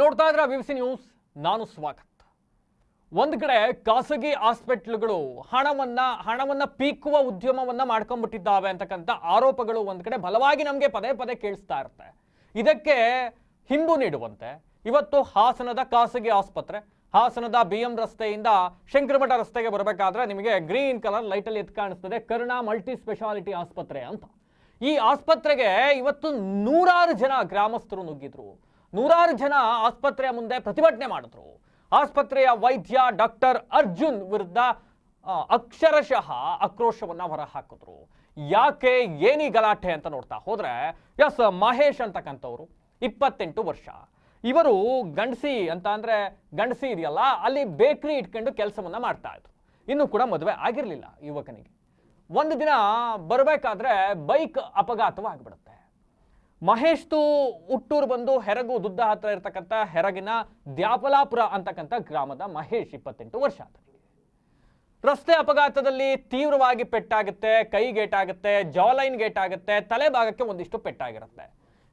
ನೋಡ್ತಾ ಇದ್ರ C news? ನಾನು ಸ್ವಾಗತ. ಒಂದು ಕಡೆ ಖಾಸಗಿ ಹಾಸ್ಪಿಟ್ಲ್ಗಳು ಹಣವನ್ನ ಹಣವನ್ನ ಪೀಕುವ ಉದ್ಯಮವನ್ನ ಮಾಡ್ಕೊಂಡ್ಬಿಟ್ಟಿದ್ದಾವೆ ಅಂತಕ್ಕಂಥ ಆರೋಪಗಳು ಒಂದು ಕಡೆ ಬಲವಾಗಿ ನಮಗೆ ಪದೇ ಪದೇ ಕೇಳಿಸ್ತಾ ಇರುತ್ತೆ. ಇದಕ್ಕೆ ಹಿಂಬು ನೀಡುವಂತೆ, ಇವತ್ತು ಹಾಸನದ ಖಾಸಗಿ ಆಸ್ಪತ್ರೆ, ಹಾಸನದ ಬಿ ಎಂ ರಸ್ತೆಯಿಂದ ಶಂಕರಮಠ ರಸ್ತೆಗೆ ಬರಬೇಕಾದ್ರೆ ನಿಮಗೆ ಗ್ರೀನ್ ಕಲರ್ ಲೈಟಲ್ಲಿ ಎದ್ದು ಕಾಣಿಸ್ತದೆ, ಕರುಣಾ ಮಲ್ಟಿ ಸ್ಪೆಷಾಲಿಟಿ ಆಸ್ಪತ್ರೆ ಅಂತ. ಈ ಆಸ್ಪತ್ರೆಗೆ ಇವತ್ತು ನೂರಾರು ಜನ ಗ್ರಾಮಸ್ಥರು ನುಗ್ಗಿದ್ರು. ನೂರಾರು ಜನ ಆಸ್ಪತ್ರೆಯ ಮುಂದೆ ಪ್ರತಿಭಟನೆ ಮಾಡಿದ್ರು. ಆಸ್ಪತ್ರೆಯ ವೈದ್ಯ ಡಾಕ್ಟರ್ ಅರ್ಜುನ್ ವಿರುದ್ಧ ಅಕ್ಷರಶಃ ಆಕ್ರೋಶವನ್ನ ಹೊರಹಾಕಿದ್ರು. ಯಾಕೆ ಏನಿ ಗಲಾಟೆ ಅಂತ ನೋಡ್ತಾ ಹೋದ್ರೆ, ಎಸ್, ಮಹೇಶ್ ಅಂತಕ್ಕಂಥವ್ರು ಇಪ್ಪತ್ತೆಂಟು ವರ್ಷ. ಇವರು ಗಂಡಸಿ ಅಂತ ಅಂದ್ರೆ, ಗಂಡಸಿ ಇದೆಯಲ್ಲ, ಅಲ್ಲಿ ಬೇಕ್ರಿ ಇಟ್ಕೊಂಡು ಕೆಲಸವನ್ನ ಮಾಡ್ತಾ ಇದ್ರು. ಇನ್ನೂ ಕೂಡ ಮದುವೆ ಆಗಿರಲಿಲ್ಲ ಯುವಕನಿಗೆ. ಒಂದು ದಿನ ಬರಬೇಕಾದ್ರೆ ಬೈಕ್ ಅಪಘಾತವಾಗಿಬಿಡುತ್ತೆ. ಮಹೇಶ್ದು ಹುಟ್ಟೂರು ಬಂದು ಹೆರಗು ದುದ್ದ ಹತ್ರ ಇರತಕ್ಕಂಥ ಹೆರಗಿನ ದ್ಯಾಪಲಾಪುರ ಅಂತಕ್ಕಂಥ ಗ್ರಾಮದ ಮಹೇಶ್ ಇಪ್ಪತ್ತೆಂಟು ವರ್ಷ ರಸ್ತೆ ಅಪಘಾತದಲ್ಲಿ ತೀವ್ರವಾಗಿ ಪೆಟ್ಟಾಗುತ್ತೆ, ಕೈ ಗೇಟಾಗುತ್ತೆ ಜಾಲೈನ್ ಗೇಟ್ ಆಗುತ್ತೆ ತಲೆ ಭಾಗಕ್ಕೆ ಒಂದಿಷ್ಟು ಪೆಟ್ಟಾಗಿರುತ್ತೆ.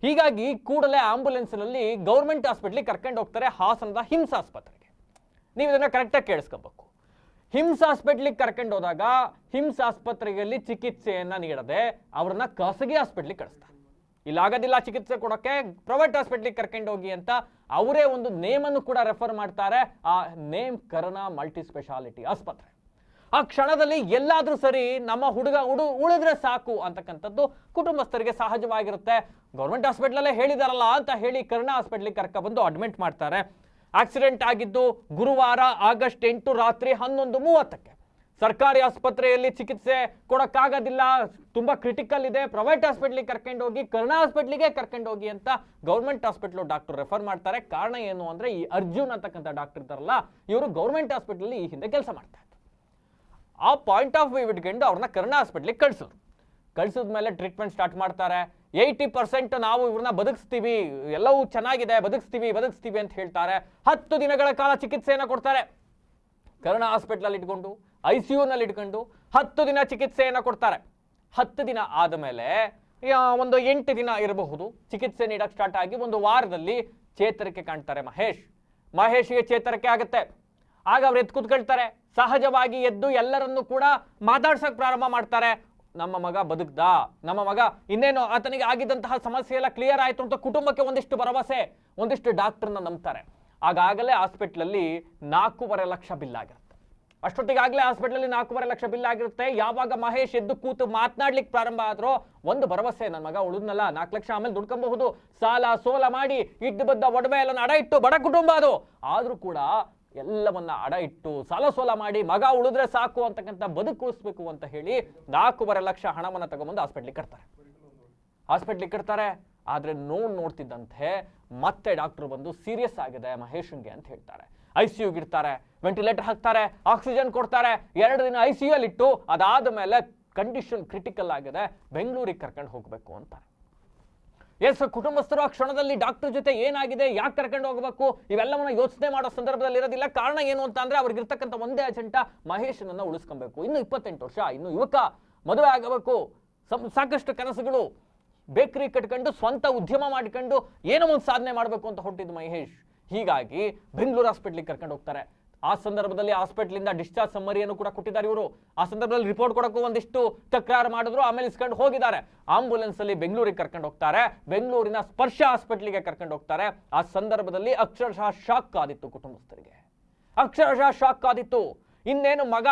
ಹೀಗಾಗಿ ಕೂಡಲೇ ಆಂಬುಲೆನ್ಸ್ನಲ್ಲಿ ಗೌರ್ಮೆಂಟ್ ಹಾಸ್ಪಿಟ್ಲಿಗೆ ಕರ್ಕೊಂಡು ಹೋಗ್ತಾರೆ ಹಾಸನದ ಹಿಮ್ಸ್ ಆಸ್ಪತ್ರೆಗೆ ನೀವು ಇದನ್ನ ಕರೆಕ್ಟಾಗಿ ಕೇಳಿಸ್ಕೋಬೇಕು. ಹಿಮ್ಸ್ ಹಾಸ್ಪಿಟ್ಲಿಗೆ ಕರ್ಕೊಂಡು ಹೋದಾಗ ಹಿಮ್ಸ್ ಆಸ್ಪತ್ರೆಯಲ್ಲಿ ಚಿಕಿತ್ಸೆಯನ್ನು ನೀಡದೆ ಅವರನ್ನ ಖಾಸಗಿ ಹಾಸ್ಪಿಟ್ಲಿಗೆ ಕಳಿಸ್ತಾರೆ. ಇಲ್ಲಾಗೋದಿಲ್ಲ ಚಿಕಿತ್ಸೆ ಕೊಡೋಕ್ಕೆ ಪ್ರೈವೇಟ್ ಹಾಸ್ಪಿಟ್ಲಿಗೆ ಕರ್ಕೊಂಡು ಹೋಗಿ ಅಂತ ಅವರೇ ಒಂದು ನೇಮನ್ನು ಕೂಡ ರೆಫರ್ ಮಾಡ್ತಾರೆ. ಆ ನೇಮ್ ಕರೋನಾ ಮಲ್ಟಿ ಸ್ಪೆಷಾಲಿಟಿ ಆಸ್ಪತ್ರೆ. ಆ ಕ್ಷಣದಲ್ಲಿ ಎಲ್ಲಾದರೂ ಸರಿ ನಮ್ಮ ಹುಡುಗ ಹುಡು ಉಳಿದ್ರೆ ಸಾಕು ಅಂತಕ್ಕಂಥದ್ದು ಕುಟುಂಬಸ್ಥರಿಗೆ ಸಹಜವಾಗಿರುತ್ತೆ. ಗೌರ್ಮೆಂಟ್ ಹಾಸ್ಪಿಟ್ಲಲ್ಲೇ ಹೇಳಿದಾರಲ್ಲ ಅಂತ ಹೇಳಿ ಕರ್ಣ ಹಾಸ್ಪಿಟ್ಲಿಗೆ ಕರ್ಕ ಬಂದು ಅಡ್ಮಿಟ್ ಮಾಡ್ತಾರೆ. ಆಕ್ಸಿಡೆಂಟ್ ಆಗಿದ್ದು ಗುರುವಾರ ಆಗಸ್ಟ್ ಎಂಟು ರಾತ್ರಿ ಹನ್ನೊಂದು ಮೂವತ್ತಕ್ಕೆ. ಸರ್ಕಾರಿ ಆಸ್ಪತ್ರೆಯಲ್ಲಿ ಚಿಕಿತ್ಸೆ ಕೊಡಕ್ಕಾಗೋದಿಲ್ಲ. ತುಂಬಾ ಕ್ರಿಟಿಕಲ್ ಇದೆ. ಪ್ರೈವೇಟ್ ಹಾಸ್ಪಿಟ್ಲಿಗೆ ಕರ್ಕೊಂಡು ಹೋಗಿ, ಕರುಣಾ ಹಾಸ್ಪಿಟ್ಲಿಗೆ ಕರ್ಕೊಂಡು ಹೋಗಿ ಅಂತ ಗೌರ್ಮೆಂಟ್ ಹಾಸ್ಪಿಟ್ಲು ಡಾಕ್ಟರ್ ರೆಫರ್ ಮಾಡ್ತಾರೆ. ಕಾರಣ ಏನು ಅಂದ್ರೆ ಈ ಅರ್ಜುನ್ ಅಂತಕ್ಕಂಥ ಡಾಕ್ಟರ್ ಇದ್ದಾರಲ್ಲ, ಇವರು ಗೌರ್ಮೆಂಟ್ ಹಾಸ್ಪಿಟ್ಲಲ್ಲಿ ಈ ಹಿಂದೆ ಕೆಲಸ ಮಾಡ್ತಾ ಇದ್ರು. ಆ ಪಾಯಿಂಟ್ ಆಫ್ ವ್ಯೂ ಇಟ್ಕೊಂಡು ಅವ್ರನ್ನ ಕರ್ಣ ಹಾಸ್ಪಿಟ್ಲಿಗೆ ಕಳ್ಸೋರು. ಕಳ್ಸಿದ ಮೇಲೆ ಟ್ರೀಟ್ಮೆಂಟ್ ಸ್ಟಾರ್ಟ್ ಮಾಡ್ತಾರೆ. ಏಯ್ಟಿ ಪರ್ಸೆಂಟ್ ನಾವು ಇವ್ರನ್ನ ಬದುಕಿಸ್ತೀವಿ. ಎಲ್ಲವೂ ಚೆನ್ನಾಗಿದೆ, ಬದುಕಿಸ್ತೀವಿ ಬದುಕಿಸ್ತೀವಿ ಅಂತ ಹೇಳ್ತಾರೆ. ಹತ್ತು ದಿನಗಳ ಕಾಲ ಚಿಕಿತ್ಸೆಯನ್ನು ಕೊಡ್ತಾರೆ. ಕರ್ಣ ಹಾಸ್ಪಿಟ್ಲಲ್ಲಿ ಇಟ್ಕೊಂಡು ಐ ಸಿ ಯುನಲ್ಲಿ ಇಟ್ಕೊಂಡು ಹತ್ತು ದಿನ ಚಿಕಿತ್ಸೆಯನ್ನು ಕೊಡ್ತಾರೆ. ಹತ್ತು ದಿನ ಆದಮೇಲೆ ಒಂದು ಎಂಟು ದಿನ ಇರಬಹುದು. ಚಿಕಿತ್ಸೆ ನೀಡಕ್ಕೆ ಸ್ಟಾರ್ಟ್ ಆಗಿ ಒಂದು ವಾರದಲ್ಲಿ ಚೇತರಿಕೆ ಕಾಣ್ತಾರೆ ಮಹೇಶ್. ಮಹೇಶ್ಗೆ ಚೇತರಿಕೆ ಆಗುತ್ತೆ. ಆಗ ಅವ್ರು ಎದ್ದು ಕೂತ್ಕೊಳ್ತಾರೆ. ಸಹಜವಾಗಿ ಎದ್ದು ಎಲ್ಲರನ್ನೂ ಕೂಡ ಮಾತಾಡ್ಸಕ್ ಪ್ರಾರಂಭ ಮಾಡ್ತಾರೆ. ನಮ್ಮ ಮಗ ಬದುಕ್ದ. ನಮ್ಮ ಮಗ ಇನ್ನೇನು ಆತನಿಗೆ ಆಗಿದ್ದಂತಹ ಸಮಸ್ಯೆ ಎಲ್ಲ ಕ್ಲಿಯರ್ ಆಯಿತು ಅಂತ ಕುಟುಂಬಕ್ಕೆ ಒಂದಿಷ್ಟು ಭರವಸೆ, ಒಂದಿಷ್ಟು ಡಾಕ್ಟರ್ನ ನಂಬ್ತಾರೆ. ಆಗಾಗಲೇ ಹಾಸ್ಪಿಟ್ಲಲ್ಲಿ ನಾಲ್ಕೂವರೆ ಲಕ್ಷ ಬಿಲ್ ಆಗಿರುತ್ತೆ. ಅಷ್ಟೊತ್ತಿಗಾಗಲೇ ಹಾಸ್ಪಿಟ್ಲಲ್ಲಿ ನಾಲ್ಕೂವರೆ ಲಕ್ಷ ಬಿಲ್ ಆಗಿರುತ್ತೆ. ಯಾವಾಗ ಮಹೇಶ್ ಎದ್ದು ಕೂತು ಮಾತನಾಡ್ಲಿಕ್ಕೆ ಪ್ರಾರಂಭ ಆದ್ರೋ ಒಂದು ಭರವಸೆ ನನ್ನ ಮಗ ಉಳಿದ್ನಲ್ಲ, ನಾಲ್ಕು ಲಕ್ಷ ಆಮೇಲೆ ದುಡ್ಕೊಬಹುದು. ಸಾಲ ಸೋಲ ಮಾಡಿ ಇಟ್ಟು ಬದ್ದ ಒಡವೆ ಎಲ್ಲ ಅಡ ಇಟ್ಟು, ಬಡ ಕುಟುಂಬ ಅದು. ಆದ್ರೂ ಕೂಡ ಎಲ್ಲವನ್ನ ಅಡ ಇಟ್ಟು, ಸಾಲ ಸೋಲ ಮಾಡಿ ಮಗ ಉಳಿದ್ರೆ ಸಾಕು ಅಂತಕ್ಕಂಥ ಬದುಕುಳಿಸ್ಬೇಕು ಅಂತ ಹೇಳಿ ನಾಲ್ಕೂವರೆ ಲಕ್ಷ ಹಣವನ್ನ ತಗೊಂಬಂದು ಹಾಸ್ಪಿಟ್ಲಿಗೆ ಕಟ್ತಾರೆ. ಹಾಸ್ಪಿಟ್ಲಿಗೆ ಕಟ್ತಾರೆ. ಆದ್ರೆ ನೋಡ್ ನೋಡ್ತಿದ್ದಂತೆ ಮತ್ತೆ ಡಾಕ್ಟರ್ ಬಂದು ಸೀರಿಯಸ್ ಆಗಿದೆ ಮಹೇಶನ್ಗೆ ಅಂತ ಹೇಳ್ತಾರೆ. ಐ ಸಿ ಇಡ್ತಾರೆ ವೆಂಟಿಲೇಟರ್ ಹಾಕ್ತಾರೆ ಆಕ್ಸಿಜನ್ ಕೊಡ್ತಾರೆ, ಎರಡು ದಿನ ಐ ಸಿ ಅಲ್ಲಿ ಇಟ್ಟು ಅದಾದ ಮೇಲೆ ಕಂಡೀಷನ್ ಕ್ರಿಟಿಕಲ್ ಆಗಿದೆ, ಬೆಂಗಳೂರಿಗೆ ಕರ್ಕೊಂಡು ಹೋಗಬೇಕು ಅಂತಾರೆ. ಎಸ್, ಕುಟುಂಬಸ್ಥರು ಆ ಕ್ಷಣದಲ್ಲಿ ಡಾಕ್ಟರ್ ಜೊತೆ ಏನಾಗಿದೆ, ಯಾಕೆ ಕರ್ಕೊಂಡು ಹೋಗಬೇಕು, ಇವೆಲ್ಲವನ್ನ ಯೋಚನೆ ಮಾಡೋ ಸಂದರ್ಭದಲ್ಲಿ ಇರೋದಿಲ್ಲ. ಕಾರಣ ಏನು ಅಂತ ಅಂದ್ರೆ ಅವ್ರಿಗಿರ್ತಕ್ಕಂಥ ಒಂದೇ ಅಜೆಂಟ ಮಹೇಶನನ್ನ ಉಳಿಸ್ಕೊಬೇಕು. ಇನ್ನು ಇಪ್ಪತ್ತೆಂಟು ವರ್ಷ, ಇನ್ನು ಯುವಕ ಮದುವೆ ಆಗಬೇಕು. ಸಾಕಷ್ಟು ಕನಸುಗಳು ಬೇಕರಿ ಕಟ್ಕೊಂಡು ಸ್ವಂತ ಉದ್ಯಮ ಮಾಡಿಕೊಂಡು ಏನೋ ಒಂದು ಸಾಧನೆ ಮಾಡಬೇಕು ಅಂತ ಹೊರಟಿದ್ದು ಮಹೇಶ್. ಹೀಗಾಗಿ ಬೆಂಗಳೂರು ಹಾಸ್ಪಿಟ್ಲಿಗೆ ಕರ್ಕೊಂಡು ಹೋಗ್ತಾರೆ. ಆ ಸಂದರ್ಭದಲ್ಲಿ ಹಾಸ್ಪಿಟ್ಲಿಂದ ಡಿಸ್ಚಾರ್ಜ್ ಸಮ್ಮರಿಯನ್ನು ಕೂಡ ಕೊಟ್ಟಿದ್ದಾರೆ ಇವರು. ಆ ಸಂದರ್ಭದಲ್ಲಿ ರಿಪೋರ್ಟ್ ಕೊಡಕ್ಕೂ ಒಂದಿಷ್ಟು ತಕರಾರು ಮಾಡಿದ್ರು, ಆಮೇಲೆ ಇಸ್ಕೊಂಡು ಹೋಗಿದ್ದಾರೆ. ಆಂಬುಲೆನ್ಸ್ ಅಲ್ಲಿ ಬೆಂಗಳೂರಿಗೆ ಕರ್ಕೊಂಡು ಹೋಗ್ತಾರೆ. ಬೆಂಗಳೂರಿನ ಸ್ಪರ್ಶ ಹಾಸ್ಪಿಟ್ಲಿಗೆ ಕರ್ಕೊಂಡು ಹೋಗ್ತಾರೆ. ಆ ಸಂದರ್ಭದಲ್ಲಿ ಅಕ್ಷರಶಃ ಶಾಕ್ ಆದಿತ್ತು ಕುಟುಂಬಸ್ಥರಿಗೆ. ಅಕ್ಷರಶಃ ಶಾಕ್ ಆದಿತ್ತು ಇನ್ನೇನು ಮಗ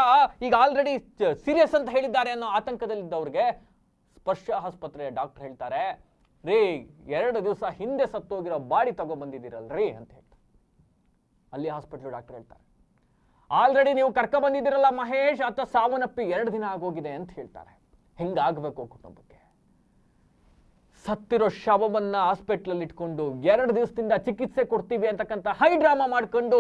ಈಗ ಆಲ್ರೆಡಿ ಸೀರಿಯಸ್ ಅಂತ ಹೇಳಿದ್ದಾರೆ ಅನ್ನೋ ಆತಂಕದಲ್ಲಿದ್ದವ್ರಿಗೆ ಸ್ಪರ್ಶ ಆಸ್ಪತ್ರೆಯ ಡಾಕ್ಟರ್ ಹೇಳ್ತಾರೆ ರೀ, ಎರಡು ದಿವಸ ಹಿಂದೆ ಸತ್ತೋಗಿರೋ ಬಾಡಿ ತಗೊಂಡ್ಬಂದಿದ್ದೀರಲ್ರಿ ಅಂತ ಹೇಳ್ತಾರೆ. ಅಲ್ಲಿ ಹಾಸ್ಪಿಟ್ಲು ಡಾಕ್ಟರ್ ಹೇಳ್ತಾರೆ. ಆಲ್ರೆಡಿ ನೀವು ಕರ್ಕ ಬಂದಿದ್ದೀರಲ್ಲ ಮಹೇಶ್ ಆತ ಸಾವನ್ನಪ್ಪಿ ಎರಡು ದಿನ ಆಗೋಗಿದೆ ಅಂತ ಹೇಳ್ತಾರೆ. ಹೆಂಗಾಗಬೇಕು ಕುಟುಂಬಕ್ಕೆ. ಸತ್ತಿರೋ ಶವವನ್ನು ಹಾಸ್ಪಿಟ್ಲಲ್ಲಿ ಇಟ್ಕೊಂಡು ಎರಡು ದಿವಸದಿಂದ ಚಿಕಿತ್ಸೆ ಕೊಡ್ತೀವಿ ಅಂತಕ್ಕಂಥ ಹೈ ಡ್ರಾಮಾ ಮಾಡ್ಕೊಂಡು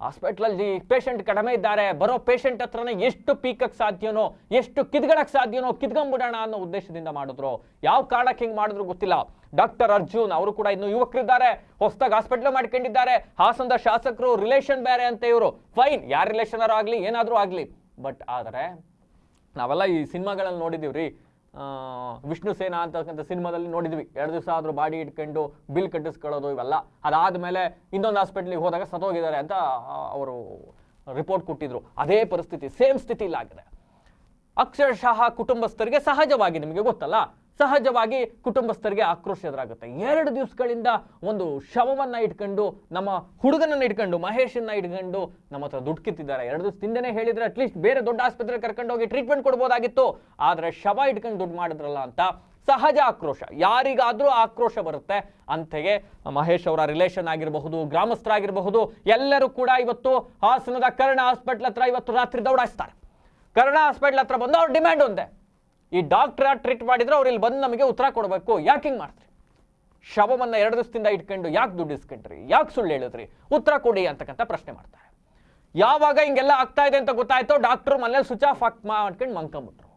ಹಾಸ್ಪಿಟ್ಲಲ್ಲಿ ಪೇಷಂಟ್ ಕಡಿಮೆ ಇದ್ದಾರೆ ಬರೋ ಪೇಷಂಟ್ ಹತ್ರನೇ ಎಷ್ಟು ಪೀಕಕ್ಕೆ ಸಾಧ್ಯನೋ ಎಷ್ಟು ಕಿದ್ಗಡಕ್ಕೆ ಸಾಧ್ಯನೋ ಕಿದ್ಕೊಂಬಿಡೋಣ ಅನ್ನೋ ಉದ್ದೇಶದಿಂದ ಮಾಡಿದ್ರು. ಯಾವ ಕಾರಣಕ್ಕೆ ಹಿಂಗೆ ಮಾಡಿದ್ರು ಗೊತ್ತಿಲ್ಲ. ಡಾಕ್ಟರ್ ಅರ್ಜುನ್ ಅವರು ಕೂಡ ಇನ್ನು ಯುವಕರಿದ್ದಾರೆ ಹೊಸದಾಗಿ ಹಾಸ್ಪಿಟ್ಲ್ ಮಾಡ್ಕೊಂಡಿದ್ದಾರೆ. ಹಾಸನದ ಶಾಸಕರು ರಿಲೇಷನ್ ಬೇರೆ ಅಂತ ಇವರು. ಫೈನ್ ಯಾರ ರಿಲೇಷನ್ ಆಗಲಿ ಏನಾದರೂ ಆಗಲಿ. ಬಟ್ ಆದರೆ ನಾವೆಲ್ಲ ಈ ಸಿನಿಮಾಗಳಲ್ಲಿ ನೋಡಿದ್ದೀವಿ ಆ, ವಿಷ್ಣು ಸೇನಾ ಅಂತಕ್ಕಂಥ ಸಿನಿಮಾದಲ್ಲಿ ನೋಡಿದ್ವಿ. ಎರಡು ದಿವಸ ಆದರೂ ಬಾಡಿ ಇಟ್ಕೊಂಡು ಬಿಲ್ ಕಟ್ಟಿಸ್ಕೊಳ್ಳೋದು ಇವೆಲ್ಲ. ಅದಾದ್ಮೇಲೆ ಇನ್ನೊಂದು ಹಾಸ್ಪಿಟ್ಲಿಗೆ ಹೋದಾಗ ಸತೋಗಿದ್ದಾರೆ ಅಂತ ಅವರು ರಿಪೋರ್ಟ್ ಕೊಟ್ಟಿದ್ರು. ಅದೇ ಪರಿಸ್ಥಿತಿ ಸೇಮ್ ಸ್ಥಿತಿ ಇಲ್ಲಾಗಿದೆ ಅಕ್ಷರಶಃ ಕುಟುಂಬಸ್ಥರಿಗೆ ಸಹಜವಾಗಿ ನಿಮಗೆ ಗೊತ್ತಲ್ಲ? ಸಹಜವಾಗಿ ಕುಟುಂಬಸ್ಥರಿಗೆ ಆಕ್ರೋಶ ಎದುರಾಗುತ್ತೆ. ಎರಡು ದಿವಸಗಳಿಂದ ಒಂದು ಶವವನ್ನ ಇಟ್ಕೊಂಡು, ನಮ್ಮ ಹುಡುಗನನ್ನ ಇಟ್ಕೊಂಡು, ಮಹೇಶನ್ನ ಇಟ್ಕೊಂಡು ನಮ್ಮ ಹತ್ರ ದುಡ್ಡು ಕಿತ್ತಿದ್ದಾರೆ. ಎರಡು ದಿವಸದಿಂದನೇ ಹೇಳಿದ್ರೆ ಅಟ್ಲೀಸ್ಟ್ ಬೇರೆ ದೊಡ್ಡ ಆಸ್ಪತ್ರೆಗೆ ಕರ್ಕೊಂಡು ಹೋಗಿ ಟ್ರೀಟ್ಮೆಂಟ್ ಕೊಡ್ಬೋದಾಗಿತ್ತು. ಆದರೆ ಶವ ಇಟ್ಕೊಂಡು ದುಡ್ಡು ಮಾಡಿದ್ರಲ್ಲ ಅಂತ ಸಹಜ ಆಕ್ರೋಶ. ಯಾರಿಗಾದ್ರೂ ಆಕ್ರೋಶ ಬರುತ್ತೆ. ಅಂತೆಯೇ ಮಹೇಶ್ ಅವರ ರಿಲೇಷನ್ ಆಗಿರಬಹುದು, ಗ್ರಾಮಸ್ಥರಾಗಿರಬಹುದು, ಎಲ್ಲರೂ ಕೂಡ ಇವತ್ತು ಹಾಸನದ ಕರ್ಣ ಹಾಸ್ಪಿಟ್ಲ್ ಹತ್ರ ಇವತ್ತು ರಾತ್ರಿ ದೌಡಾಯಿಸ್ತಾರೆ. ಕರ್ಣ ಹಾಸ್ಪಿಟ್ಲ್ ಹತ್ರ ಬಂದು ಅವ್ರ ಡಿಮ್ಯಾಂಡ್ ಒಂದೇ. ಈ ಡಾಕ್ಟರ್ ಟ್ರೀಟ್ ಮಾಡಿದ್ರೆ, ಅವ್ರು ಇಲ್ಲಿ ಬಂದು ನಮಗೆ ಉತ್ತರ ಕೊಡಬೇಕು. ಯಾಕೆ ಹಿಂಗೆ ಮಾಡ್ತೀರಿ? ಶವವನ್ನು ಎರಡು ದಿವಸದಿಂದ ಇಟ್ಕೊಂಡು ಯಾಕೆ ದುಡ್ಡು ಇಸ್ಕೊಂಡ್ರಿ? ಯಾಕೆ ಸುಳ್ಳು ಹೇಳಿದ್ರಿ? ಉತ್ತರ ಕೊಡಿ ಅಂತಕ್ಕಂಥ ಪ್ರಶ್ನೆ ಮಾಡ್ತಾರೆ. ಯಾವಾಗ ಹಿಂಗೆಲ್ಲ ಆಗ್ತಾ ಇದೆ ಅಂತ ಗೊತ್ತಾಯ್ತೋ, ಡಾಕ್ಟರ್ ಮನೇಲಿ ಸ್ವಿಚ್ ಆಫ್ ಹಾಕ್ ಮಾಡ್ಕೊಂಡು ಮಂಕೊಂಬಿಟ್ರು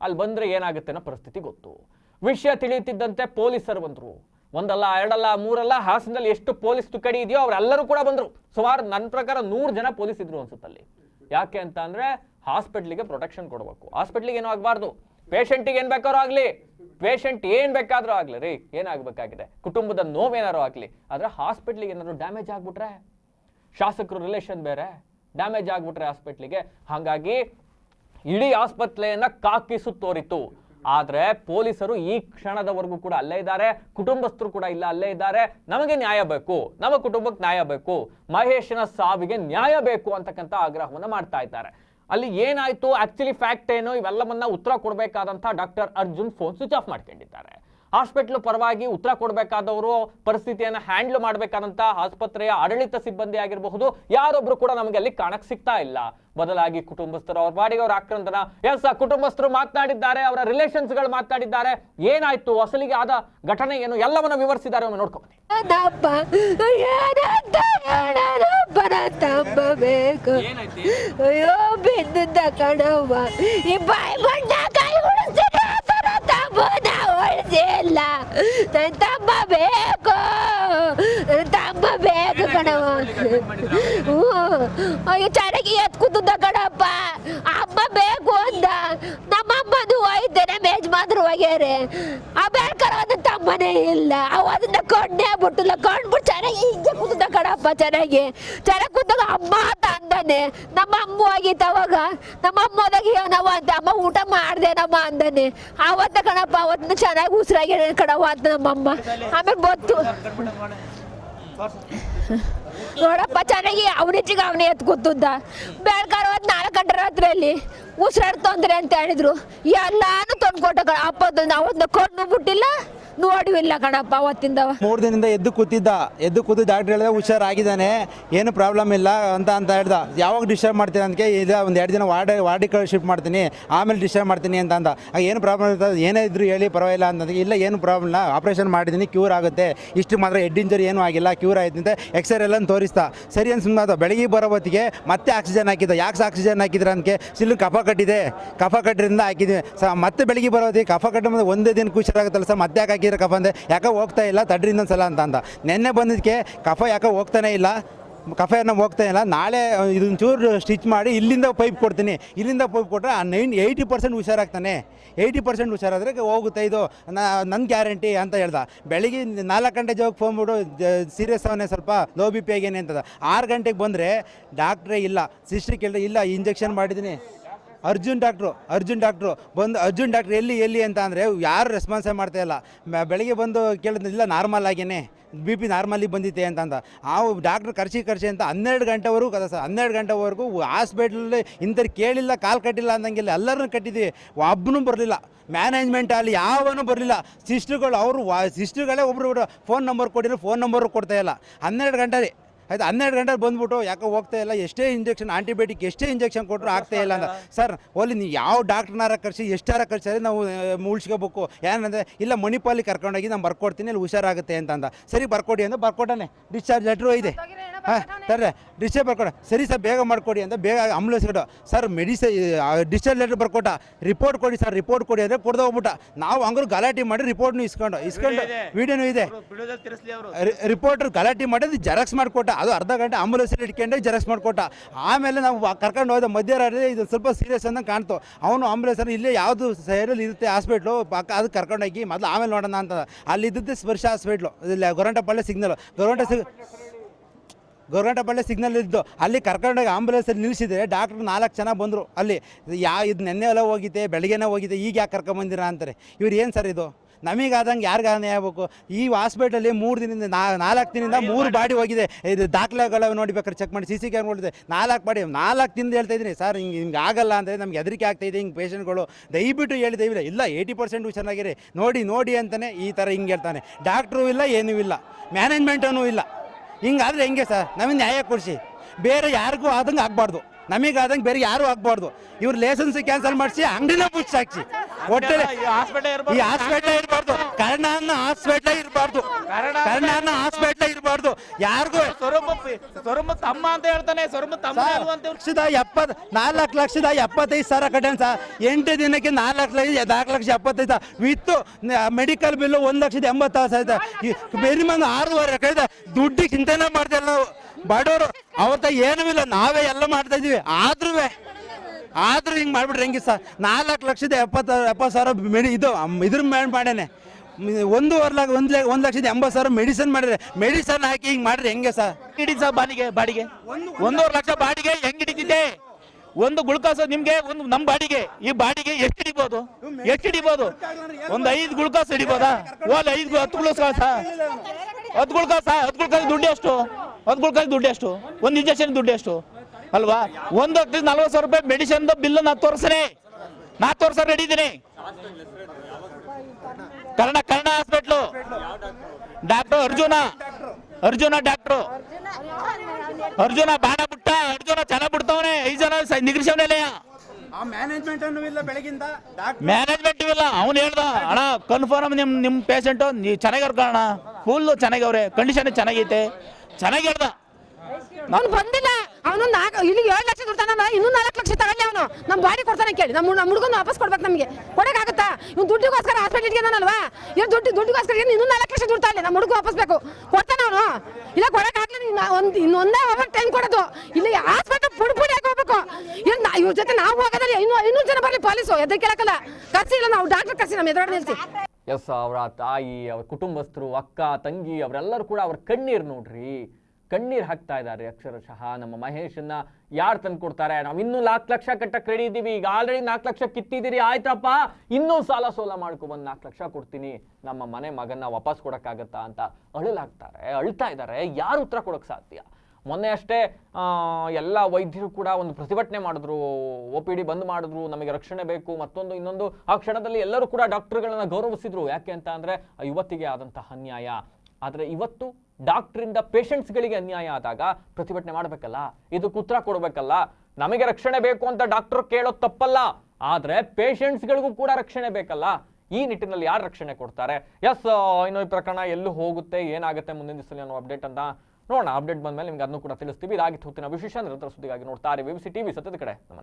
ಅಲ್ಲಿ ಬಂದರೆ ಏನಾಗುತ್ತೆ ಅನ್ನೋ ಪರಿಸ್ಥಿತಿ ಗೊತ್ತು. ವಿಷಯ ತಿಳಿಯುತ್ತಿದ್ದಂತೆ ಪೊಲೀಸರು ಬಂದರು. ಒಂದಲ್ಲ, ಎರಡಲ್ಲ, ಮೂರಲ್ಲ, ಹಾಸನದಲ್ಲಿ ಎಷ್ಟು ಪೊಲೀಸ್ ತುಕಡಿ ಇದೆಯೋ ಅವರೆಲ್ಲರೂ ಕೂಡ ಬಂದರು. ಸುಮಾರು ನನ್ನ ಪ್ರಕಾರ ನೂರು ಜನ ಪೊಲೀಸ್ ಇದ್ರು ಅನ್ಸುತ್ತಲ್ಲಿ ಯಾಕೆ ಅಂತ ಅಂದ್ರೆ ಹಾಸ್ಪಿಟ್ಲಿಗೆ ಪ್ರೊಟೆಕ್ಷನ್ ಕೊಡಬೇಕು. ಹಾಸ್ಪಿಟ್ಲಿಗೆ ಏನೂ ಆಗಬಾರ್ದು. ಪೇಷಂಟಿಗೆ ಏನು ಬೇಕಾದ್ರೂ ಆಗಲಿ. ಪೇಷಂಟ್ ಏನು ಬೇಕಾದರೂ ಆಗಲಿ. ರೀ ಏನಾಗಬೇಕಾಗಿದೆ ಕುಟುಂಬದ ನೋವೇನಾದ್ರು ಆಗಲಿ. ಆದರೆ ಹಾಸ್ಪಿಟ್ಲಿಗೆ ಏನಾದ್ರು ಡ್ಯಾಮೇಜ್ ಆಗಿಬಿಟ್ರೆ? ಶಾಸಕರು ರಿಲೇಷನ್ ಬೇರೆ. ಡ್ಯಾಮೇಜ್ ಆಗ್ಬಿಟ್ರೆ ಹಾಸ್ಪಿಟ್ಲಿಗೆ. ಹಾಗಾಗಿ ಇಡೀ ಆಸ್ಪತ್ರೆಯನ್ನು ಕಾಕಿಸು ತೋರಿತು. ಆದರೆ ಪೊಲೀಸರು ಈ ಕ್ಷಣದವರೆಗೂ ಕೂಡ ಅಲ್ಲೇ ಇದ್ದಾರೆ. ಕುಟುಂಬಸ್ಥರು ಕೂಡ ಇಲ್ಲ, ಅಲ್ಲೇ ಇದ್ದಾರೆ. ನಮಗೆ ನ್ಯಾಯ ಬೇಕು. ನಮ್ಮ ಕುಟುಂಬಕ್ಕೆ ನ್ಯಾಯ ಬೇಕು. ಮಹೇಶನ ಸಾವಿಗೆ ನ್ಯಾಯ ಬೇಕು ಅಂತಕ್ಕಂಥ ಆಗ್ರಹವನ್ನು ಮಾಡ್ತಾ ಇದ್ದಾರೆ. ಅಲ್ಲಿ ಏನಾಯ್ತು? ಆಕ್ಚುಲಿ ಫ್ಯಾಕ್ಟ್ ಏನು? ಇವೆಲ್ಲವನ್ನ ಉತ್ತರ ಕೊಡಬೇಕಾದಂಥ doctor Arjun phone switch off ಮಾಡ್ಕೊಂಡಿದ್ದಾರೆ. ಹಾಸ್ಪಿಟ್ಲ್ ಪರವಾಗಿ ಉತ್ತರ ಕೊಡಬೇಕಾದವರು ಪರಿಸ್ಥಿತಿಯನ್ನು ಹ್ಯಾಂಡಲ್ ಮಾಡಬೇಕಾದಂತ ಆಸ್ಪತ್ರೆಯ ಆಡಳಿತ ಸಿಬ್ಬಂದಿ ಆಗಿರಬಹುದು ಯಾರೊಬ್ರು ಕೂಡ ನಮಗೆ ಅಲ್ಲಿ ಕಾಣಕ್ ಸಿಗ್ತಾ ಇಲ್ಲ. ಬದಲಾಗಿ ಕುಟುಂಬಸ್ಥರು ಅವ್ರ ಬಾಡಿಗೆ ಅವ್ರ ಆಕ್ರಂದನ. ಎಸ್ ಕುಟುಂಬಸ್ಥರು ಮಾತನಾಡಿದ್ದಾರೆ ಅವರ ರಿಲೇಷನ್ಸ್ಗಳು ಮಾತನಾಡಿದ್ದಾರೆ. ಏನಾಯ್ತು? ಅಸಲಿಗೆ ಆದ ಘಟನೆ ಏನು? ಎಲ್ಲವನ್ನ ವಿವರಿಸಿದ್ದಾರೆ ಒಮ್ಮೆ ನೋಡ್ಕೊಂಬನ್ನಿ. ಅಯ್ಯೋ ಬಿದ್ದಿದ್ದ ಕಣವ್ವ. ಈ ಬಾಯಿ ಬಂಡ ಕೈ ಉಳಿಸ್ತೀನಿ ಉಳಿಸಿಲ್ಲ ನನ್ನ ತಮ್ಮ ಬೇಕು? ನನ್ನ ತಮ್ಮ ಬೇಕು ಕಣವ ಹ್ಞೂ. ಅಯ್ಯೋ ಚೆನ್ನಾಗಿ ಎತ್ ಕೂತದ ಕಣಪ್ಪ. ಅಮ್ಮ ಬೇಕು ಅಂದ. ನಮ್ಮಮ್ಮದು ಒಯ್ದೇನೆ ಮೇಜ್ ಮಾತ್ರ ಆ ಬೇಡ್ಕರ ಒಂದು ತಮ್ಮನೆ ಇಲ್ಲ. ಅವ ಅದನ್ನ ಕೊಂಡೇ ಬಿಟ್ಟಿಲ್ಲ ಕೊಂಡ್ಬಿಟ್ಟು ಚೆನ್ನಾಗಿ ಹಿಂಗೆ ಕೂತ ಕಡಪ್ಪ ಚೆನ್ನಾಗಿ. ಚೆನ್ನಾಗಿ ಕೂತಾಗ ಅಮ್ಮ ಅಂತ ಅಂದಾನೆ ನಮ್ಮ ಅಮ್ಮ ಹೋಗಿತ್ತು ಅವಾಗ. ನಮ್ಮ ಅಮ್ಮ ಹೋದಾಗ ಏನವ ಅಂತ ಅಮ್ಮ ಊಟ ಮಾಡ್ದೇನಮ್ಮ ಅಂದಾನೆ. ಅವತ್ತ ಕಣಪ್ಪ ಅವತ್ತಿನ ಚೆನ್ನಾಗಿ ಉಸಿರಾಗಿ ಕಣವ ಅಂತ ನಮ್ಮಮ್ಮ ಆಮೇಲೆ ಬತ್ತು ನೋಡಪ್ಪ, ಚೆನ್ನಾಗಿ ಅವನಿಚ್ಚಿಗೆ ಅವನೇ ಎತ್ ಕೂತದ್ದ. ಬೆಳ್ಗಾರ ನಾಲ್ಕು ಗಂಟೆ ರಾತ್ರಿಯಲ್ಲಿ ಉಸಿರಾಡ್ ತೊಂದರೆ ಅಂತ ಹೇಳಿದ್ರು. ಎಲ್ಲಾನು ತಂದ್ಕೊಟ್ಟ ಕಣ ಅಪ್ಪ ಅವತ್ತು ಕಣ್ಣು ಬಿಟ್ಟಿಲ್ಲ. ನೋಡಿವಿಲ್ಲ ಕಣಪ್ಪ ಅವತ್ತಿಂದ. ಮೂರು ದಿನದಿಂದ ಎದ್ದು ಕೂತಿದ್ದ. ಎದ್ದು ಕೂತು ಡಾಕ್ಟರ್ ಹೇಳಿದ, ಹುಷಾರಾಗಿದ್ದಾನೆ. ಏನು ಪ್ರಾಬ್ಲಮ್ ಇಲ್ಲ ಅಂತ ಅಂತ ಹೇಳ್ದ. ಯಾವಾಗ ಡಿಸ್ಟರ್ಬ್ ಮಾಡ್ತೀನಿ ಅಂತ ಇದು ಒಂದು ಎರಡು ದಿನ ವಾರ್ಡ್, ವಾರ್ಡಿಗೆ ಶಿಫ್ಟ್ ಮಾಡ್ತೀನಿ. ಆಮೇಲೆ ಡಿಸ್ಟರ್ಬ್ ಮಾಡ್ತೀನಿ ಅಂತ ಅಂದ. ಏನು ಪ್ರಾಬ್ಲಮ್ ಇರ್ತದೆ? ಏನೇ ಇದ್ರು ಹೇಳಿ ಪರವಾಗಿಲ್ಲ ಅಂತ ಇಲ್ಲ, ಏನು ಪ್ರಾಬ್ಲಮ್ ಇಲ್ಲ. ಆಪ್ರೇಷನ್ ಮಾಡಿದ್ದೀನಿ ಕ್ಯೂರ್ ಆಗುತ್ತೆ. ಇಷ್ಟು ಮಾತ್ರ ಹೆಡ್ ಇಂಜರಿ ಏನೂ ಆಗಿಲ್ಲ ಕ್ಯೂರ್ ಆಯ್ತು ಅಂತ ಎಕ್ಸ್ರೇ ಎಲ್ಲ ತೋರಿಸ್ತಾ ಸರಿ ಅಂತ ಸುಮ್ಮನೆ ಬೆಳಗ್ಗೆ ಬರೋ ಹೊತ್ತಿಗೆ ಮತ್ತೆ ಆಕ್ಸಿಜನ್ ಹಾಕಿದ್ದ. ಯಾಕೆ ಆಕ್ಸಿಜನ್ ಹಾಕಿದ್ರೆ ಅಂತ ಸಿಲ್ಲು ಕಫ ಕಟ್ಟಿದೆ ಕಫ ಕಟ್ಟಿರಿಂದ ಹಾಕಿದ್ವಿ. ಸರ್ ಮತ್ತೆ ಬೆಳಿಗ್ಗೆ ಬರೋದಿ ಕಫ ಕಟ್ಟ ಒಂದೇ ದಿನ ಹುಷಾರಾಗುತ್ತಲ್ಲ ಸರ್? ಮತ್ತೆ ಯಾಕೆ ಹಾಕಿದ್ರೆ ಕಫ ಅಂದೆ ಯಾಕೆ ಹೋಗ್ತಾ ಇಲ್ಲ? ತಡ್ರಿ ಸಲ ಅಂತ ಅಂದ. ನೆನ್ನೆ ಬಂದಿದ್ದಕ್ಕೆ ಕಫ ಯಾಕೆ ಹೋಗ್ತಾನೆ ಇಲ್ಲ? ಕಫ ಏನೋ ಹೋಗ್ತಾ ಇಲ್ಲ? ನಾಳೆ ಇದನ್ನ ಚೂರು ಸ್ಟಿಚ್ ಮಾಡಿ ಇಲ್ಲಿಂದ ಪೈಪ್ ಕೊಡ್ತೀನಿ. ಇಲ್ಲಿಂದ ಪೈಪ್ ಕೊಟ್ಟರೆ ನೈನ್ ಏಯ್ಟಿ ಪರ್ಸೆಂಟ್ ಹುಷಾರಾಗ್ತಾನೆ. ಏಯ್ಟಿ ಪರ್ಸೆಂಟ್ ಹುಷಾರಾದರೆ ಹೋಗುತ್ತೆ ಇದು. ನನ್ನ ಗ್ಯಾರಂಟಿ ಅಂತ ಹೇಳ್ದ. ಬೆಳಿಗ್ಗೆ ನಾಲ್ಕು ಗಂಟೆ ಜೋಗ ಫೋನ್ ಬಿಡು. ಸೀರಿಯಸ್ ಅವನೇ ಸ್ವಲ್ಪ ಲೋ ಬಿ ಪಿ ಆಗೇನೆ ಅಂತದ. ಆರು ಗಂಟೆಗೆ ಬಂದರೆ ಡಾಕ್ಟ್ರೇ ಇಲ್ಲ. ಸಿಸ್ಟ್ರಿ ಕೇಳಿದ್ರೆ ಇಲ್ಲ ಇಂಜೆಕ್ಷನ್ ಮಾಡಿದ್ದೀನಿ. ಅರ್ಜುನ್ ಡಾಕ್ಟ್ರು ಅರ್ಜುನ್ ಡಾಕ್ಟ್ರು, ಬಂದು ಅರ್ಜುನ್ ಡಾಕ್ಟ್ರು ಎಲ್ಲಿ ಎಲ್ಲಿ ಅಂತ ಅಂದರೆ ಯಾರು ರೆಸ್ಪಾನ್ಸೇ ಮಾಡ್ತಾ ಇಲ್ಲ. ಮ- ಬೆಳಿಗ್ಗೆ ಬಂದು ಕೇಳಿದ್ನಿಲ್ಲ ನಾರ್ಮಲ್ ಆಗೇನೆ ಬಿ ಪಿ ನಾರ್ಮಲಿ ಬಂದಿತ್ತೆ ಅಂತಂದ. ಆ ಡಾಕ್ಟ್ರು ಕರ್ಸಿ ಕರ್ಸಿ ಅಂತ ಹನ್ನೆರಡು ಗಂಟೆವರೆಗೂ ಕದ ಸರ್, ಹನ್ನೆರಡು ಗಂಟೆವರೆಗೂ ಹಾಸ್ಪಿಟ್ಲಲ್ಲಿ ಇಂಥವ್ರು ಕೇಳಿಲ್ಲ, ಕಾಲು ಕಟ್ಟಿಲ್ಲ ಅಂದಂಗಿಲ್ಲ, ಎಲ್ಲರನ್ನೂ ಕಟ್ಟಿದ್ದೀವಿ. ಒಬ್ಬನೂ ಬರಲಿಲ್ಲ. ಮ್ಯಾನೇಜ್ಮೆಂಟ್ ಅಲ್ಲಿ ಯಾವನೂ ಬರಲಿಲ್ಲ. ಸಿಸ್ಟ್ರುಗಳು ಅವರು ವಾ ಸಿಸ್ಟ್ರುಗಳೇ ಒಬ್ರು ಫೋನ್ ನಂಬರ್ ಕೊಟ್ಟಿದ್ರು ಫೋನ್ ನಂಬರು ಕೊಡ್ತಾ ಇಲ್ಲ. ಹನ್ನೆರಡು ಗಂಟೆ ಆಯ್ತು ಹನ್ನೆರಡು ಗಂಟೆ ಬಂದ್ಬಿಟ್ಟು ಯಾಕೆ ಹೋಗ್ತಾ ಇಲ್ಲ ಎಷ್ಟೇ ಇಂಜೆಕ್ಷನ್ ಆಂಟಿಬಯೋಟಿಕ್ ಎಷ್ಟೇ ಇಂಜೆಕ್ಷನ್ ಕೊಟ್ಟರು ಆಗ್ತಾ ಇಲ್ಲ ಅಂತ. ಸರ್ ಓಲಿ ನೀವು ಯಾವ ಡಾಕ್ಟ್ರನಾರ ಕರೆಸಿ ಎಷ್ಟಾರ ಕರೆಸಿ ನಾವು ಮುಳ್ಸ್ಕೋಬೇಕು. ಏನಂದರೆ ಇಲ್ಲ ಮಣಿಪಾಲಿಗೆ ಕರ್ಕೊಂಡೋಗಿ ನಾನು ಬರ್ಕೊಡ್ತೀನಿ ಅಲ್ಲಿ ಹುಷಾರಾಗುತ್ತೆ ಅಂತ ಅಂದ. ಸರಿ ಬರ್ಕೊಡಿ ಅಂದ್ರೆ ಬರ್ಕೊಟ್ಟಾನೆ. ಡಿಸ್ಚಾರ್ಜ್ ಲೆಟ್ರು ಇದೆ. ಹಾಂ ಸರ್ ಡಿಸ್ಚಾರ್ಜ್ ಬರ್ಕೊಡ ಸರಿ ಸರ್ ಬೇಗ ಮಾಡಿಕೊಡಿ ಅಂತ ಬೇಗ ಆಂಬುಲೆನ್ಸ್ ಕೊಟ್ಟು ಸರ್ ಮೆಡಿಸಿ ಡಿಸ್ಚಾರ್ಜ್ ಲೆಟರ್ ಬರ್ಕೊಟ್ಟ. ರಿಪೋರ್ಟ್ ಕೊಡಿ ಸರ್ ರಿಪೋರ್ಟ್ ಕೊಡಿ ಅಂದರೆ ಕೊಡ್ದು ಹೋಗ್ಬಿಟ್ಟ. ನಾವು ಹಂಗ್ರು ಗಲಾಟೆ ಮಾಡಿ ರಿಪೋರ್ಟ್ನು ಇಸ್ಕೊಂಡು ಇಸ್ಕೊಂಡು ವೀಡಿಯೋನು ಇದೆ. ರಿಪೋರ್ಟರ್ ಗಲಾಟೆ ಮಾಡಿದ್ದು ಜೆರಾಕ್ಸ್ ಮಾಡಿಕೊಟ್ಟ. ಅದು ಅರ್ಧ ಗಂಟೆ ಆಂಬುಲೆನ್ಸ್ ಇಟ್ಕೊಂಡೆ ಜೆರಾಕ್ಸ್ ಮಾಡಿಕೊಟ್ಟ. ಆಮೇಲೆ ನಾವು ಕರ್ಕೊಂಡು ಹೋದ ಮಧ್ಯರಾತ್ರಿ ಇದು ಸ್ವಲ್ಪ ಸೀರಿಯಸ್ ಅಂತ ಕಾಣ್ತು. ಅವನು ಆಂಬುಲೆನ್ಸ್ ಇಲ್ಲೇ ಯಾವುದು ಸೈಡಲ್ಲಿ ಇರುತ್ತೆ ಹಾಸ್ಪಿಟ್ಲು ಪಕ್ಕ ಅದು ಕರ್ಕೊಂಡೋಗಿ ಮೊದಲು ಆಮೇಲೆ ನೋಡೋಣ ಅಂತ. ಅಲ್ಲಿ ಇದ್ದದ್ದು ಸ್ಪರ್ಶ ಹಾಸ್ಪಿಟ್ಲು ಇಲ್ಲ ಗೊರಂಟಪಳ್ಳಿ ಸಿಗ್ನಲ್ ಗೊರಂಟ ಸಿಗ್ ಗೊರಗಂಟಪಳ್ಳಿ ಸಿಗ್ನಲ್ ಇದ್ದು ಅಲ್ಲಿ ಕರ್ಕೊಂಡೋಗಿ ಆಂಬುಲೆನ್ಸಲ್ಲಿ ನಿಲ್ಲಿಸಿದ್ರೆ ಡಾಕ್ಟ್ರು ನಾಲ್ಕು ಜನ ಬಂದರು. ಅಲ್ಲಿ ಯಾ ಇದು ನೆನ್ನೆ ಎಲ್ಲ ಹೋಗಿದೆ ಬೆಳಗ್ಗೆನೇ ಹೋಗಿದೆ ಈಗ ಯಾಕೆ ಕರ್ಕೊಂಬಂದಿರ ಅಂತಾರೆ. ಇವ್ರು ಏನು ಸರ್ ಇದು? ನಮಗಾದಂಗೆ ಆನೆ ಆಗಬೇಕು ಈ ಹಾಸ್ಪಿಟಲ್ಲಿ ಮೂರು ದಿನದಿಂದ ನಾಲ್ಕು ದಿನದಿಂದ ಮೂರು ಬಾಡಿ ಹೋಗಿದೆ. ಇದು ದಾಖಲೆಗಳು ನೋಡಿಬೇಕಾದ್ರೆ ಚೆಕ್ ಮಾಡಿ ಸಿ ಸಿ ಕ್ಯಾಮ್ ನೋಡಿದೆ ನಾಲ್ಕು ಬಾಡಿ, ನಾಲ್ಕು ದಿನದ ಹೇಳ್ತಾ ಇದ್ದೀನಿ. ಸರ್, ಹಿಂಗೆ ಹಿಂಗೆ ಆಗಲ್ಲ ಅಂದರೆ ನಮ್ಗೆ ಹೆದರಿಕೆ ಆಗ್ತಾ ಇದೆ, ಹಿಂಗೆ ಪೇಷಂಟ್ಗಳು ದಯವಿಟ್ಟು ಹೇಳಿದೆ ಇಲ್ಲ ಇಲ್ಲ ಏಯ್ಟಿ ಪರ್ಸೆಂಟ್ ಹುಷಾರಾಗಿರಿ ನೋಡಿ ನೋಡಿ ಅಂತಲೇ ಈ ಥರ ಹಿಂಗೆ ಹೇಳ್ತಾನೆ. ಡಾಕ್ಟ್ರು ಇಲ್ಲ, ಏನೂ ಇಲ್ಲ. ಮ್ಯಾನೇಜ್ಮೆಂಟೂ ಇಲ್ಲ. ಹಿಂಗಾದ್ರೆ ಹೆಂಗೆ ಸರ್? ನಮಗೆ ನ್ಯಾಯ ಕೊಡಿಸಿ. ಬೇರೆ ಯಾರಿಗೂ ಆದಂಗೆ ಆಗ್ಬಾರ್ದು. ನಮಗಾದಂಗೆ ಬೇರೆ ಯಾರು ಆಗಬಾರ್ದು. ಇವ್ರ ಲೈಸೆನ್ಸ್ ಕ್ಯಾನ್ಸಲ್ ಮಾಡಿಸಿ, ಅಂಗಡಿನ ಮುಚ್ಚಾಕ್ಸಿ ಹೊಟ್ಟೆ ಈ ಹಾಸ್ಪಿಟ್ಲೇ ಇರಬಾರ್ದು. ಕರ್ಣ ಅನ್ನ ಹಾಸ್ಪಿಟ್ಲೇ ಇರಬಾರ್ದು. ಕರ್ಣ ಅನ್ನ ಹಾಸ್ಪಿಟ್ಲೇ ಇರಬಾರ್ದು. ಯಾರಿಗೂ ತಮ್ಮ ಅಂತ ಹೇಳ್ತಾನೆ ತಮ್ಮ ಅಂತ ಲಕ್ಷದ ಎಪ್ಪತ್ ನಾಲ್ಕು ಲಕ್ಷದ ಎಪ್ಪತ್ತೈದು ಸಾವಿರ ಕಟ್ಟಣ ಸರ್. ಎಂಟು ದಿನಕ್ಕೆ ನಾಲ್ಕು ಲಕ್ಷ ನಾಲ್ಕು ಲಕ್ಷ ಎಪ್ಪತ್ತೈದು ಸಾವಿರ. ವಿತ್ತು ಮೆಡಿಕಲ್ ಬಿಲ್ಲು ಒಂದು ಲಕ್ಷದ ಎಂಬತ್ತಾರು ಸಾವಿರ ಮಿನಿಮಮ್ ಆರೂವರೆ ಕಳೆದ ದುಡ್ಡಿಗೆ ಚಿಂತನೆ ಮಾಡ್ತಿಲ್ಲ ನಾವು. ಬಡವರು ಅವತ್ತ ಏನೂ ಇಲ್ಲ. ನಾವೇ ಎಲ್ಲ ಮಾಡ್ತಾ ಇದೀವಿ ಆದ್ರೂ ಆದ್ರೂ ಹಿಂಗೆ ಮಾಡಿಬಿಟ್ರೆ ಹೆಂಗೆ ಸರ್ ನಾಲ್ಕು ಲಕ್ಷದ ಎಪ್ಪತ್ತು ಎಪ್ಪತ್ತು ಸಾವಿರ ಮೆಡಿ ಇದು ಇದ್ರ ಮೇಲೆ ಮಾಡೇನೆ ಒಂದೂವರೆ ಲಕ್ಷ ಒಂದು ಒಂದು ಲಕ್ಷದ ಎಂಬತ್ತು ಸಾವಿರ ಮೆಡಿಸನ್ ಮಾಡಿದ್ರೆ ಮೆಡಿಸನ್ ಹಾಕಿ ಹಿಂಗೆ ಮಾಡಿದ್ರೆ ಹೆಂಗೆ ಸರ್ ಹಿಡಿದ ಸರ್ ಬಾಡಿಗೆ? ಬಾಡಿಗೆ ಒಂದೂವರೆ ಲಕ್ಷ ಬಾಡಿಗೆ ಹೆಂಗ್ ಹಿಡಿತಿದ್ದೆ? ಒಂದು ಗುಳ್ಕಾಸ ನಿಮ್ಗೆ ಒಂದು ನಮ್ಮ ಬಾಡಿಗೆ. ಈ ಬಾಡಿಗೆ ಎಷ್ಟು ಹಿಡಿಬೋದು? ಎಷ್ಟು ಹಿಡಿಬೋದು? ಒಂದು ಐದು ಗುಳ್ಕಾಸು ಹಿಡಿಬೋದಾ? ಓಲ್ ಐದು ಹತ್ತು ಗುಳ್ಕಾಸ ಹತ್ತು ಗುಳ್ಕಾಸ ಹತ್ತು ಗುಳ್ಕಾಸ ದುಡ್ಡು ಎಷ್ಟು? ಹತ್ತು ಗುಳ್ಕಾಸ ದುಡ್ಡು ಎಷ್ಟು? ಒಂದು ಇಂಜೆಕ್ಷನ್ ದುಡ್ಡು ಎಷ್ಟು? ಅಲ್ವಾ? ಒಂದು ಹತ್ತು ನಲ್ವತ್ತು ಸಾವಿರ ರೂಪಾಯಿ ಮೆಡಿಸಿನ್ ಬಿಲ್ ನಾ ತೋರಿಸ್ತೀನಿ ನಾ ತೋರ್ಸ ರೆಡಿ ಇದ್ದೀನಿ Karna Karna hospital doctor Arjuna. Arjuna doctor Arjuna ಬಾಣ ಬಿಟ್ಟ ಅರ್ಜುನ ಚೆನ್ನಾಗ್ ಬಿಡ್ತಾವನೆ. ಐದು ಜನ ಆ ಮ್ಯಾನೇಜ್ಮೆಂಟ್ ಇಲ್ಲ ಬೆಳಗಿಂದ. ಮ್ಯಾನೇಜ್ಮೆಂಟ್ ಇಲ್ಲ. ಅವ್ನು ಹೇಳ್ದ ಅಣ್ಣ ಕನ್ಫರ್ಮ್ ನಿಮ್ ನಿಮ್ ಪೇಷಂಟು ನೀವು ಚೆನ್ನಾಗಿವ್ರ ಕಾರಣ ಫುಲ್ ಚೆನ್ನಾಗವ್ರೆ ಕಂಡೀಷನ್ ಚೆನ್ನಾಗೈತೆ. ಚೆನ್ನಾಗಿ ಹೇಳ್ದ. ಅವ್ನು ಬಂದಿಲ್ಲ. ಅವನು ನಾಲ್ಕು ಇಲ್ಲಿ ಏಳು ಲಕ್ಷ ದುಡ್ತಾನ ಇನ್ನೂ ನಾಲ್ಕು ಲಕ್ಷ ತಗೊಳ್ಳಿ ಅವನು. ನಮ್ಮ ಬಾಡಿ ಕೊಡ್ತಾನೆ ಕೇಳಿ. ನಮ್ಮ ನಮ್ಮ ವಾಪಸ್ ಕೊಡ್ಬೇಕು ನಮಗೆ. ಕೊಡೋಕ್ಕಾಗುತ್ತಾ? ಇವ್ನು ದುಡ್ಡಿಗೋಸ್ಕರ ಹಾಸ್ಪಿಟ್ಲಿಗೆ ನಾನಲ್ವಾ ಇವ್ನು ದುಡ್ಡು ದುಡ್ಡಿಗೋಸ್ಕರ ಇನ್ನೂ ನಾಲ್ಕು ಲಕ್ಷ ದುಡ್ತಾ ಇಲ್ಲ ನಮ್ಮ ಹುಡುಗ ವಾಪಸ್ ಬೇಕು. ಕೊಡ್ತಾನೆ ಅವನು. ಇಲ್ಲ ಕೊಡಕ್ಕಾಗ್ಲಿ ಒಂದು ಇನ್ನೊಂದೇ ಅವರ್ ಟೈಮ್ ಕೊಡೋದು. ಇಲ್ಲಿ ಹಾಸ್ಪಿಟಲ್ ಪುಡಿ ಪುಡಿ ಹಾಕಿ ಹೋಗ್ಬೇಕು? ನಾ ಇವ್ರ ಜೊತೆ ನಾವು ಹೋಗೋದಲ್ಲ ಇನ್ನೂ ಇನ್ನೂರು ಜನ ಬರಲಿ ಪೊಲೀಸು ಎದ್ದು ಕೇಳಕ್ಕಲ್ಲ ಕರ್ಸಿ ಇಲ್ಲ, ನಾವು ಡಾಕ್ಟರ್ ಕರ್ಸಿ ನಮ್ಮ ಎದುರು ನಿಲ್ಸಿ. ಎಸ್, ಅವರ ತಾಯಿ, ಅವ್ರ ಕುಟುಂಬಸ್ಥರು, ಅಕ್ಕ, ತಂಗಿ, ಅವರೆಲ್ಲರೂ ಕೂಡ ಅವ್ರ ಕಣ್ಣೀರು ನೋಡ್ರಿ. ಕಣ್ಣೀರು ಹಾಕ್ತಾ ಇದ್ದಾರೆ ಅಕ್ಷರಶಃ. ನಮ್ಮ ಮಹೇಶನ್ನ ಯಾರು ತಂದು ಕೊಡ್ತಾರೆ? ನಾವು ಇನ್ನೂ ನಾಲ್ಕು ಲಕ್ಷ ಕಟ್ಟಕ್ಕೆ ರೆಡಿ ಇದ್ದೀವಿ ಈಗ ಆಲ್ರೆಡಿ ನಾಲ್ಕು ಲಕ್ಷ ಕಿತ್ತಿದ್ದೀರಿ. ಆಯ್ತಪ್ಪ. ಇನ್ನೂ ಸಾಲ ಸೋಲ ಮಾಡ್ಕೊಬಂದು ನಾಲ್ಕು ಲಕ್ಷ ಕೊಡ್ತೀನಿ. ನಮ್ಮ ಮನೆ ಮಗನ್ನ ವಾಪಸ್ ಕೊಡೋಕ್ಕಾಗತ್ತಾ ಅಂತ ಅಳಲಾಗ್ತಾರೆ, ಅಳ್ತಾ ಇದ್ದಾರೆ. ಯಾರು ಉತ್ತರ ಕೊಡೋಕೆ ಸಾಧ್ಯ? ಮೊನ್ನೆ ಅಷ್ಟೇ ಎಲ್ಲ ವೈದ್ಯರು ಕೂಡ ಒಂದು ಪ್ರತಿಭಟನೆ ಮಾಡಿದ್ರು. ಒ ಪಿ ಡಿ ಬಂದ್ ಮಾಡಿದ್ರು. ನಮಗೆ ರಕ್ಷಣೆ ಬೇಕು. ಮತ್ತೊಂದು, ಇನ್ನೊಂದು. ಆ ಕ್ಷಣದಲ್ಲಿ ಎಲ್ಲರೂ ಕೂಡ ಡಾಕ್ಟರ್ಗಳನ್ನ ಗೌರವಿಸಿದ್ರು. ಯಾಕೆ ಅಂತ ಅಂದರೆ, ಆ ಯುವತಿಗೆ ಆದಂತಹ ಅನ್ಯಾಯ. ಆದರೆ ಇವತ್ತು ಡಾಕ್ಟ್ರಿಂದ ಪೇಷಂಟ್ಸ್ಗಳಿಗೆ ಅನ್ಯಾಯ ಆದಾಗ ಪ್ರತಿಭಟನೆ ಮಾಡಬೇಕಲ್ಲ, ಇದಕ್ಕೆ ಉತ್ತರ ಕೊಡಬೇಕಲ್ಲ. ನಮಗೆ ರಕ್ಷಣೆ ಬೇಕು ಅಂತ ಡಾಕ್ಟರ್ ಕೇಳೋದು ತಪ್ಪಲ್ಲ. ಆದರೆ ಪೇಷಂಟ್ಸ್ಗಳಿಗೂ ಕೂಡ ರಕ್ಷಣೆ ಬೇಕಲ್ಲ. ಈ ನಿಟ್ಟಿನಲ್ಲಿ ಯಾರು ರಕ್ಷಣೆ ಕೊಡ್ತಾರೆ? ಎಸ್ ಇನ್ನು ಈ ಪ್ರಕರಣ ಎಲ್ಲೂ ಹೋಗುತ್ತೆ, ಏನಾಗುತ್ತೆ ಮುಂದಿನ ದಿವಸದಲ್ಲಿ ಅನ್ನೋ ಅಪ್ಡೇಟ್ ಅಂತ ನೋಡೋಣ. ಅಪ್ಡೇಟ್ ಬಂದ ಮೇಲೆ ನಿಮ್ಗೆ ಅದನ್ನು ಕೂಡ ತಿಳಿಸ್ತೀವಿ. ಇದಾಗಿತ್ತು ಹೊತ್ತಿನ ವಿಶೇಷ, ನಿರಂತರ ಸುದ್ದಿಗಾಗಿ ನೋಡ್ತಾರೆ ಸಿ ಟಿವಿ ಸತ್ಯದ ಕಡೆ. ನಮ್ಮ